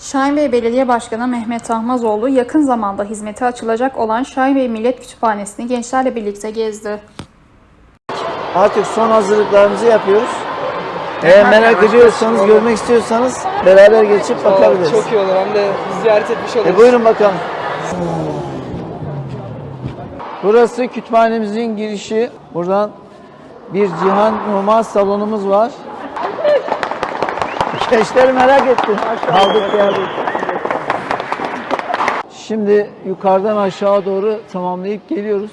Şahinbey Belediye Başkanı Mehmet Ahmazoğlu yakın zamanda hizmete açılacak olan Şahinbey Millet Kütüphanesi'ni gençlerle birlikte gezdi. Artık son hazırlıklarımızı yapıyoruz. Eğer merak ediyorsanız, görmek istiyorsanız beraber geçip bakabiliriz. Çok iyi olur hem de ziyaret etmiş oluruz. E buyurun bakalım. Burası kütüphanemizin girişi. Buradan bir Cihan Numa salonumuz var. Gençler merak etti. Aldık geldik. Şimdi yukarıdan aşağı doğru tamamlayıp geliyoruz.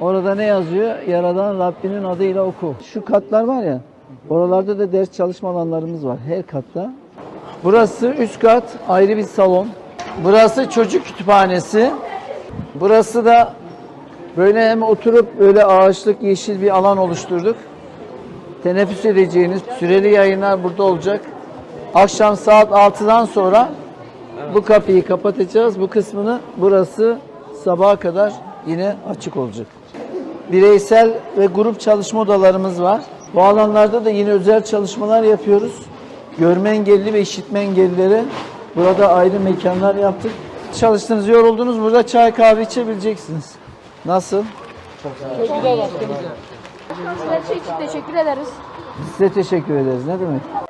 Orada ne yazıyor? Yaradan Rabbinin adıyla oku. Şu katlar var ya, oralarda da ders çalışma alanlarımız var. Her katta. Burası üst kat, ayrı bir salon. Burası çocuk kütüphanesi. Burası da böyle hem oturup böyle ağaçlık yeşil bir alan oluşturduk. Teneffüs edeceğiniz süreli yayınlar burada olacak. Akşam saat 6'dan sonra bu kapıyı kapatacağız. Bu kısmını burası sabaha kadar yine açık olacak. Bireysel ve grup çalışma odalarımız var. Bu alanlarda da yine özel çalışmalar yapıyoruz. Görme engelli ve işitme engellilere burada ayrı mekanlar yaptık. Çalıştınız, yoruldunuz. Burada çay kahve içebileceksiniz. Nasıl? Her şey için teşekkür ederiz. Size teşekkür ederiz. Ne demek?